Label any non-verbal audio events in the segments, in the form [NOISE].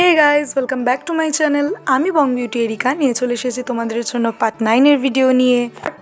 Hey guys welcome back to my channel আমি বং beauty areca, নিয়ে চলে এসেছি তোমাদের জন্য পার্ট নাইনের ভিডিও নিয়ে।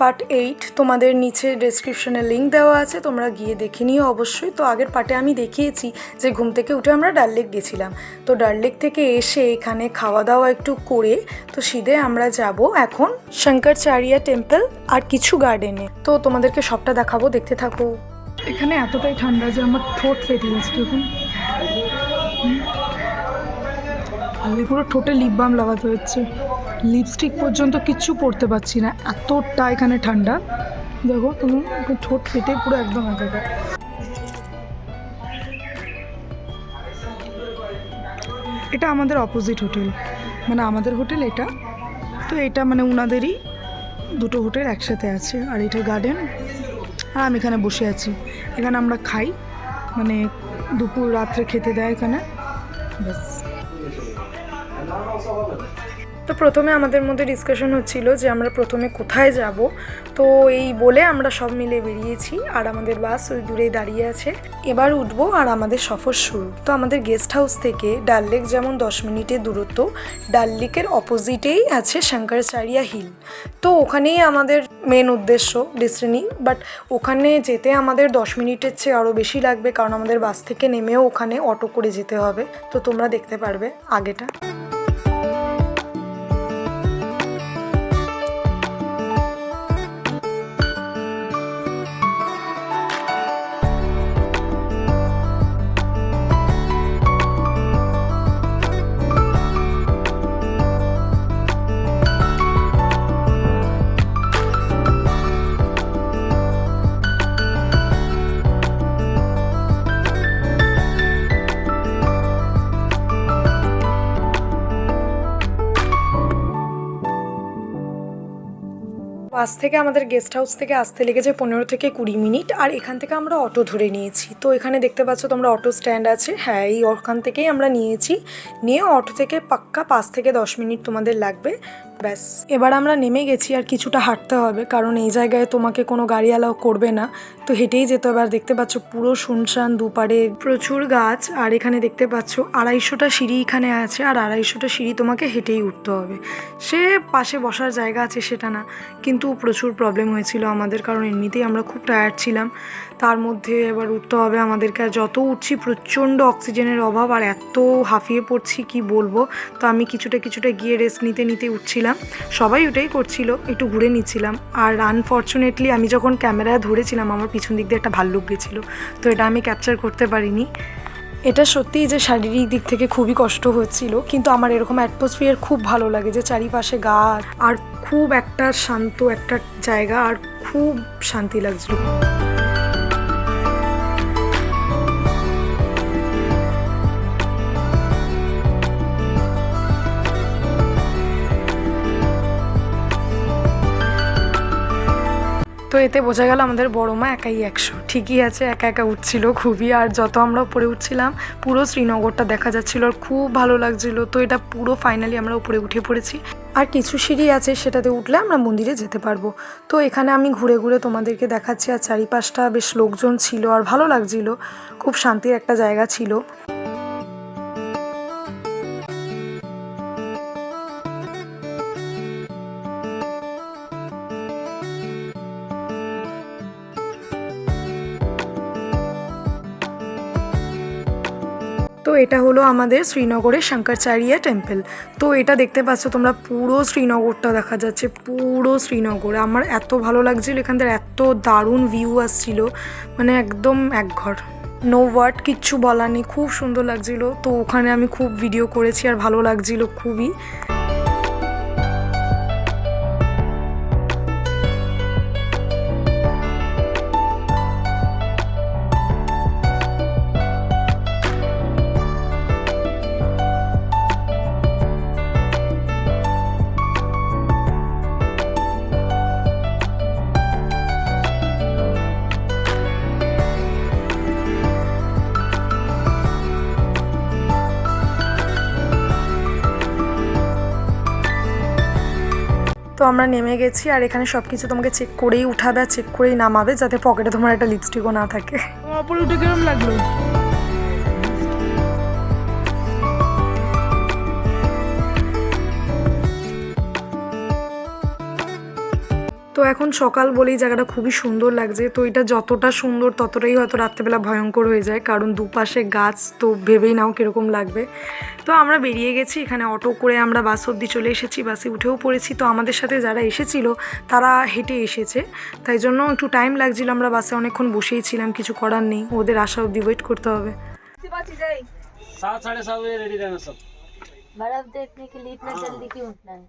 পার্ট এইট তোমাদের নিচে ডেসক্রিপশনে লিঙ্ক দেওয়া আছে, তোমরা গিয়ে দেখে নিও অবশ্যই। তো আগের পার্টে আমি দেখিয়েছি যে ঘুম থেকে উঠে আমরা ডাল লেক গেছিলাম। তো ডাল লেক থেকে এসে এখানে খাওয়া দাওয়া একটু করে, তো সিধে আমরা যাব এখন শঙ্করচারিয়া টেম্পল আর কিছু গার্ডেনে তো তোমাদেরকে সবটা দেখাবো, দেখতে থাকো। এখানে এতটাই ঠান্ডা যে আমার ঠোঁট ফেটে গেছে আমি পুরো ঠোঁটে লিপ বাম লাগাতে হচ্ছে। লিপস্টিক পর্যন্ত কিচ্ছু পরতে পারছি না, এতটা এখানে ঠান্ডা। দেখো, তুমি ঠোঁট ফেটে পুরো একদম একাকার। এটা আমাদের অপোজিট হোটেল মানে আমাদের হোটেল এটা। তো এটা মানে উনাদেরই দুটো হোটেল একসাথে আছে। আর এটা গার্ডেন আর আমি এখানে বসে আছি। এখানে আমরা খাই। মানে দুপুর রাত্রে খেতে দেয় এখানে। ব্যাস। তো প্রথমে আমাদের মধ্যে ডিসকাশন হচ্ছিল যে আমরা প্রথমে কোথায় যাব। তো এই বলে আমরা সব মিলে বেরিয়েছি আর আমাদের বাস ওই দূরেই দাঁড়িয়ে আছে। এবার উঠবো আর আমাদের সফর শুরু। তো আমাদের গেস্ট হাউস থেকে ডাল লেক যেমন দশ মিনিটের দূরত্ব, ডাল লেকের অপোজিটেই আছে শঙ্করচারিয়া হিল তো ওখানেই আমাদের মেন উদ্দেশ্য ডেস্টিনি বাট ওখানে যেতে আমাদের দশ মিনিটের চেয়ে আরও বেশি লাগবে, কারণ আমাদের বাস থেকে নেমেও ওখানে অটো করে যেতে হবে। তো তোমরা দেখতে পারবে আগেটা। বাস থেকে আমাদের গেস্ট হাউস থেকে আসতে লেগেছে পনেরো থেকে কুড়ি মিনিট, আর এখান থেকে আমরা অটো ধরে নিয়েছি। তো এখানে দেখতে পাচ্ছ তোমরা অটো স্ট্যান্ড আছে। হ্যাঁ এই ওখান থেকেই আমরা নিয়েছি। নিয়ে অটো থেকে পাক্কা পাঁচ থেকে দশ মিনিট তোমাদের লাগবে। ব্যাস। এবার আমরা নেমে গেছি আর কিছুটা হাঁটতে হবে, কারণ এই জায়গায় তোমাকে কোনো গাড়ি অ্যালাউ করবে না। তো হেঁটেই যেতে হবে, আর দেখতে পাচ্ছ পুরো শুনশান দুপারে প্রচুর গাছ, আর এখানে দেখতে পাচ্ছ আড়াইশোটা সিঁড়ি এখানে আছে, আর আড়াইশোটা সিঁড়ি তোমাকে হেঁটেই উঠতে হবে। সে পাশে বসার জায়গা আছে সেটা না, কিন্তু প্রচুর প্রবলেম হয়েছিল আমাদের, কারণ এমনিতেই আমরা খুব টায়ার্ড ছিলাম। তার মধ্যে এবার উঠতে হবে আমাদেরকে, আর যত উঠছি প্রচণ্ড অক্সিজেনের অভাব, আর এত হাঁফিয়ে পড়ছি, কি বলব? তো আমি কিছুটা কিছুটা গিয়ে রেস্ট নিতে নিতে উঠছিলাম। সবাই ওটাই করছিল, একটু ঘুরে নিচ্ছিলাম। আর আনফর্চুনেটলি আমি যখন ক্যামেরায় ধরেছিলাম, আমার পিছন দিক দিয়ে একটা ভাল্লুক গেছিল। তো এটা আমি ক্যাপচার করতে পারিনি। এটা সত্যিই যে শারীরিক দিক থেকে খুবই কষ্ট হচ্ছিল, কিন্তু আমার এরকম অ্যাটমসফিয়ার খুব ভালো লাগে যে চারিপাশে গাছ, আর খুব একটা শান্ত একটা জায়গা, আর খুব শান্তি লাগছিল। তো এতে বোঝা গেল আমাদের বড় মা একাই একশো। ঠিকই আছে, একা একা উঠছিল খুবই, আর যত আমরা উপরে উঠছিলাম, পুরো শ্রীনগরটা দেখা যাচ্ছিল আর খুব ভালো লাগছিল। তো এটা পুরো ফাইনালি আমরা উপরে উঠে পড়েছি। আর কিছু সিঁড়ি আছে, সেটাতে উঠলে আমরা মন্দিরে যেতে পারব। তো এখানে আমি ঘুরে ঘুরে তোমাদেরকে দেখাচ্ছি, আর চারিপাশটা বেশ লোকজন ছিল আর ভালো লাগছিল। খুব শান্তির একটা জায়গা ছিল। এটা হলো আমাদের শ্রীনগরের শঙ্করচারিয়া টেম্পল তো এটা দেখতে পাচ্ছ তোমরা, পুরো শ্রীনগরটা দেখা যাচ্ছে, পুরো শ্রীনগর। আমার এত ভালো লাগছিল এখান থেকে এত দারুণ ভিউ আসছিল। মানে একদম একঘর নো ওয়ার্ড কিচ্ছু বলার নেই। খুব সুন্দর লাগছিল। তো ওখানে আমি খুব ভিডিও করেছি আর ভালো লাগছিল খুবই। তো আমরা নেমে গেছি আর এখানে সব কিছু তোমাকে চেক করেই উঠাবে আর চেক করেই নামাবে যাতে পকেটে তোমার একটা লিপস্টিকও না থাকে। উঠে লাগল? তো এখন সকাল বলেই জায়গাটা খুবই সুন্দর লাগছে তো এটা যতটা সুন্দর ততটাই হয়তো রাত্রেবেলা ভয়ঙ্কর হয়ে যায় কারণ দুপাশে গাছ তো ভেবেই নাও কীরকম লাগবে তো আমরা বেরিয়ে গেছি এখানে অটো করে আমরা বাস অবধি চলে এসেছি বাসে উঠেও পড়েছি তো আমাদের সাথে যারা এসেছিল তারা হেঁটে এসেছে তাই জন্য একটু টাইম লাগছিল আমরা বাসে অনেকক্ষণ বসেই ছিলাম কিছু করার নেই ওদের আসা অবধি ওয়েট করতে হবে सात साढ़े सात बजे रेडी रहना सब बर्फ देखने के लिए इतना जल्दी क्यों उठना है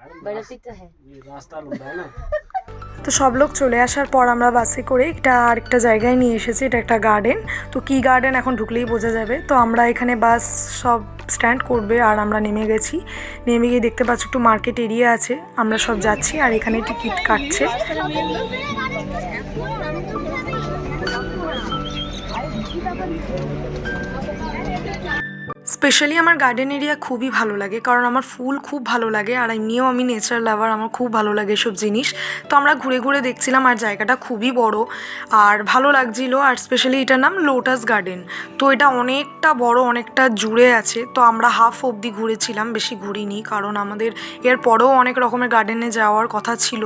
[LAUGHS] তো সব লোক চলে আসার পর আমরা বাসে করে একটা আরেকটা জায়গায় নিয়ে এসেছি এটা একটা গার্ডেন তো কি গার্ডেন এখন ঢুকলেই বোঝা যাবে। তো আমরা এখানে বাস সব স্ট্যান্ড করবে আর আমরা নেমে গেছি। নেমে গিয়ে দেখতে পাচ্ছ একটু মার্কেট এরিয়া আছে। আমরা সব যাচ্ছি আর এখানে টিকিট কাটছে। স্পেশালি আমার গার্ডেন এরিয়া খুবই ভালো লাগে, কারণ আমার ফুল খুব ভালো লাগে, আর এমনিও আমি নেচার লাভার আমার খুব ভালো লাগে এসব জিনিস। তো আমরা ঘুরে ঘুরে দেখছিলাম, আর জায়গাটা খুবই বড়, আর ভালো লাগছিল, আর স্পেশালি এটার নাম লোটাস গার্ডেন তো এটা অনেকটা বড়, অনেকটা জুড়ে আছে, তো আমরা হাফ অবধি ঘুরেছিলাম, বেশি ঘুরিনি, কারণ আমাদের এর পরেও অনেক রকমের গার্ডেনে যাওয়ার কথা ছিল,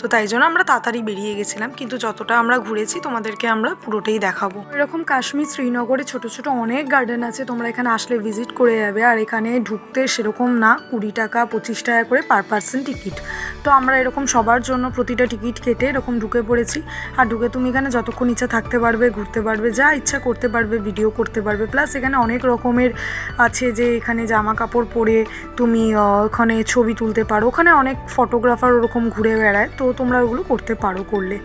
তো তাই জন্য আমরা তাড়াতাড়ি বেরিয়ে গেছিলাম, কিন্তু যতটা আমরা ঘুরেছি, তোমাদেরকে আমরা পুরোটাই দেখাবো। এরকম কাশ্মীর শ্রীনগরে ছোট ছোট অনেক গার্ডেন আছে, তোমরা এখানে আসলে ভিজিট করে যাবে। আর এখানে ঢুকতে সেরকম না, কুড়ি টাকা পঁচিশ টাকা করে পার পার্সন টিকিট তো আমরা এরকম সবার জন্য প্রতিটা টিকিট কেটে এরকম ঢুকে পড়েছি। আর ঢুকে তুমি এখানে যতক্ষণ ইচ্ছা থাকতে পারবে, ঘুরতে পারবে, যা ইচ্ছা করতে পারবে ভিডিও করতে পারবে। প্লাস এখানে অনেক রকমের আছে যে এখানে জামা কাপড় পরে তুমি ওখানে ছবি তুলতে পারো। ওখানে অনেক ফটোগ্রাফার ওরকম ঘুরে বেড়ায়। তো তোমরা ওগুলো করতে পারো করলে।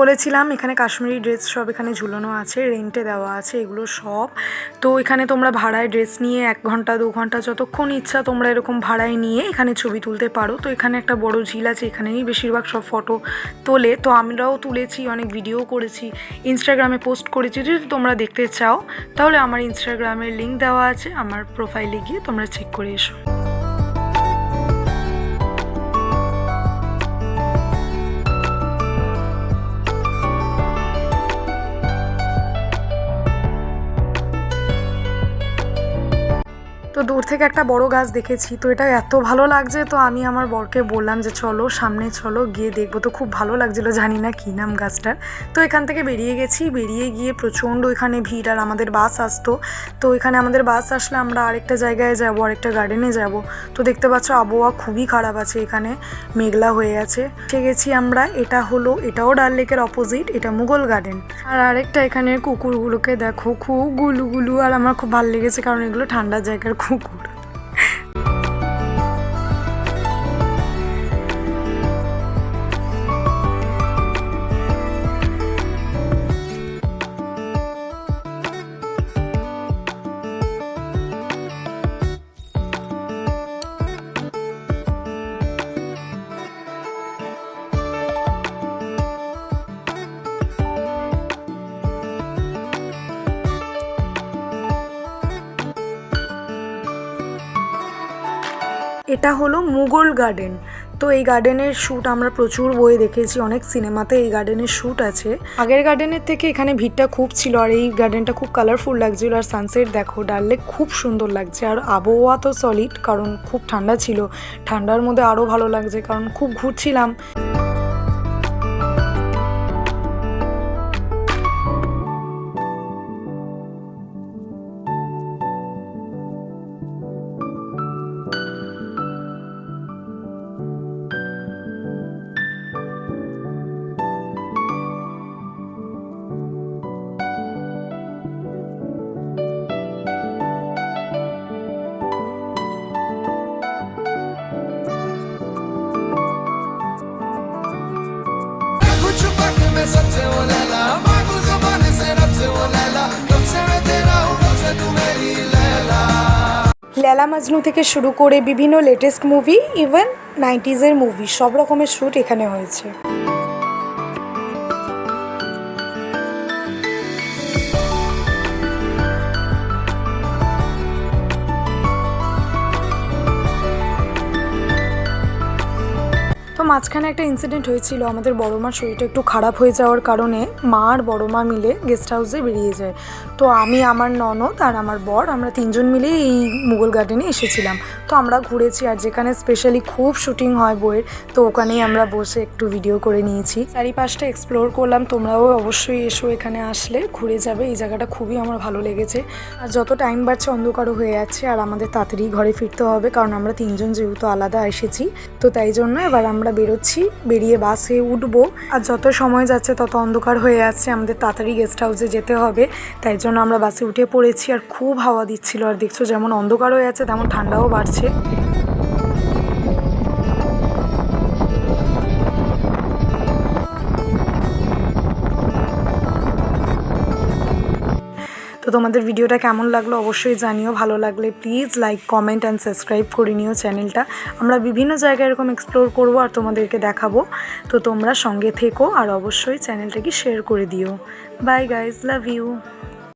বলেছিলাম, এখানে কাশ্মীরি ড্রেস সব এখানে ঝুলানো আছে রেন্টে দেওয়া আছে, এগুলো সব। তো এখানে তোমরা ভাড়ায় ড্রেস নিয়ে এক ঘণ্টা, দু ঘণ্টা যতক্ষণ ইচ্ছা তোমরা এরকম ভাড়ায় নিয়ে এখানে ছবি তুলতে পারো। তো এখানে একটা বড় ঝিল আছে, এখানেই বেশিরভাগ সব ফটো তোলে। তো আমরাও তুলেছি, অনেক ভিডিও করেছি ইনস্টাগ্রামে পোস্ট করেছি, যদি তোমরা দেখতে চাও, তাহলে আমার ইনস্টাগ্রামের লিঙ্ক দেওয়া আছে, আমার প্রোফাইলে গিয়ে তোমরা চেক করে এসো। দূর থেকে একটা বড় গাছ দেখেছি, তো এটা এত ভালো লাগছে, তো আমি আমার বরকে বললাম যে চলো সামনে চলো, গিয়ে দেখব। তো খুব ভালো লাগছিল, জানি না কী নাম গাছটার। তো এখান থেকে বেরিয়ে গেছি, বেরিয়ে গিয়ে প্রচণ্ড এখানে ভিড় আর আমাদের বাস আসতো। তো এখানে আমাদের বাস আসলে আমরা আরেকটা জায়গায় যাব, আরেকটা গার্ডেনে যাব। তো দেখতে পাচ্ছ আবহাওয়া খুবই খারাপ আছে এখানে, মেঘলা হয়ে আছে। এসে গেছি আমরা, এটা হলো, এটাও ডাল লেকের অপোজিট এটা মুঘল গার্ডেন আর আরেকটা এখানে কুকুরগুলোকে দেখো, খুব গুলু গুলু আর আমার খুব ভালো লেগেছে, কারণ এগুলো ঠান্ডা জায়গার Nur gut. এটা হলো মুঘল গার্ডেন। তো এই গার্ডেনের শ্যুট আমরা প্রচুর বয়ে দেখেছি, অনেক সিনেমাতে এই গার্ডেনের শ্যুট আছে। আগের গার্ডেনের থেকে এখানে ভিড়টা খুব ছিল আর এই গার্ডেনটা খুব কালারফুল লাগছিল আর সানসেট দেখো, ডাল লেক খুব সুন্দর লাগছে আর আবহাওয়া তো সলিড কারণ খুব ঠান্ডা ছিল। ঠান্ডার মধ্যে আরও ভালো লাগছে কারণ খুব ঘুরছিলাম। লেলা মাজনু থেকে শুরু করে বিভিন্ন লেটেস্ট মুভি ইভেন নাইনটিজের মুভি সব রকমের শ্যুট এখানে হয়েছে। মাঝখানে একটা ইনসিডেন্ট হয়েছিল। আমাদের বড় মার শরীরটা একটু খারাপ হয়ে যাওয়ার কারণে মা আর বড় মা মিলে গেস্ট হাউসে বেরিয়ে যায়। তো আমি, আমার ননদ আর আমার বর আমরা তিনজন মিলে এই মুঘল গার্ডেনে এসেছিলাম। তো আমরা ঘুরেছি আর যেখানে স্পেশালি খুব শুটিং হয় বইয়ের, তো ওখানেই আমরা বসে একটু ভিডিও করে নিয়েছি। চারিপাশটা এক্সপ্লোর করলাম, তোমরাও অবশ্যই এসো এখানে আসলে, ঘুরে যাবে। এই জায়গাটা খুবই আমার ভালো লেগেছে। আর যত টাইম বাড়ছে, অন্ধকারও হয়ে যাচ্ছে আর আমাদের তাড়াতাড়ি ঘরে ফিরতে হবে, কারণ আমরা তিনজন যেহেতু আলাদা এসেছি। তো তাই জন্য এবার আমরা বেরোচ্ছি, বেরিয়ে বাসে উঠবো। আর যত সময় যাচ্ছে, তত অন্ধকার হয়ে আসছে আমাদের তাড়াতাড়ি গেস্ট হাউসে যেতে হবে। তাই জন্য আমরা বাসে উঠে পড়েছি। আর খুব হাওয়া দিচ্ছিল। আর দেখছ যেমন অন্ধকার হয়ে আছে, তেমন ঠান্ডাও বাড়ছে। তো তোমাদের ভিডিওটা কেমন লাগল অবশ্যই জানিও, ভালো লাগলে please like comment and subscribe করে নিও চ্যানেলটা আমরা বিভিন্ন জায়গায় এরকম এক্সপ্লোর করব আর তোমাদেরকে দেখাবো। তো তোমরা সঙ্গে থেকো আর অবশ্যই চ্যানেলটাকে শেয়ার করে দিও। By guys love you